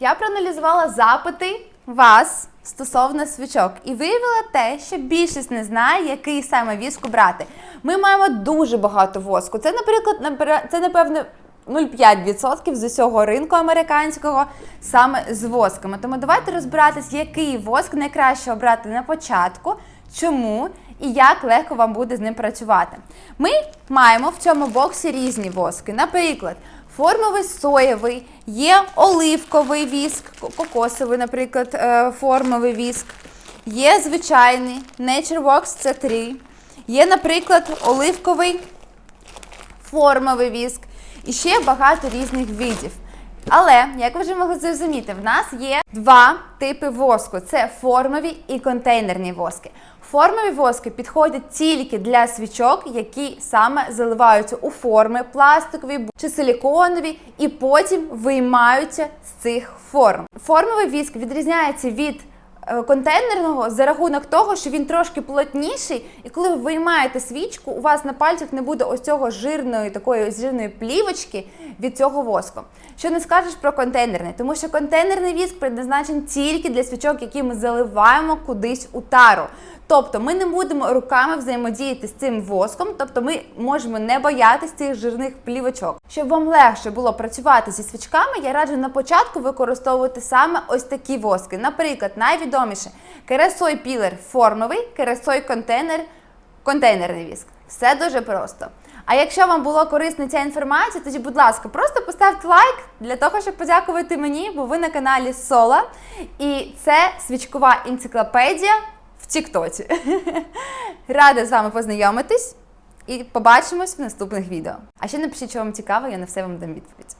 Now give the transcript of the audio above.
Я проаналізувала запити вас стосовно свічок і виявила те, що більшість не знає, який саме віск брати. Ми маємо дуже багато воску. Це, наприклад, це напевно. 0,5% з усього ринку американського саме з восками. Тому давайте розбиратись, який воск найкраще обрати на початку, чому і як легко вам буде з ним працювати. Ми маємо в цьому боксі різні воски. Наприклад, формовий соєвий, є оливковий віск, кокосовий, наприклад, е, формовий віск, є звичайний NatureWorks C3, є, наприклад, оливковий формовий віск і ще багато різних видів. Але, як ви вже могли зрозуміти, в нас є два типи воску: це формові і контейнерні воски. Формові воски підходять тільки для свічок, які саме заливаються у форми пластикові чи силіконові, і потім виймаються з цих форм. Формовий віск відрізняється від контейнерного за рахунок того, що він трошки плотніший, і коли ви виймаєте свічку, у вас на пальцях не буде ось цього жирної такої жирної плівочки від цього воску. Що не скажеш про контейнерний, тому що контейнерний віск предназначений тільки для свічок, які ми заливаємо кудись у тару. Тобто ми не будемо руками взаємодіяти з цим воском, тобто ми можемо не боятись цих жирних плівочок. Щоб вам легше було працювати зі свічками, я раджу на початку використовувати саме ось такі воски. Наприклад, найвідоміше кересой пілер формовий, кересой контейнер, контейнерний віск. Все дуже просто. А якщо вам була корисна ця інформація, тоді, будь ласка, просто поставте лайк для того, щоб подякувати мені, бо ви на каналі Сола. І це свічкова енциклопедія в Тіктоці. Рада з вами познайомитись і побачимось в наступних відео. А ще напишіть, що вам цікаво, я на все вам дам відповідь.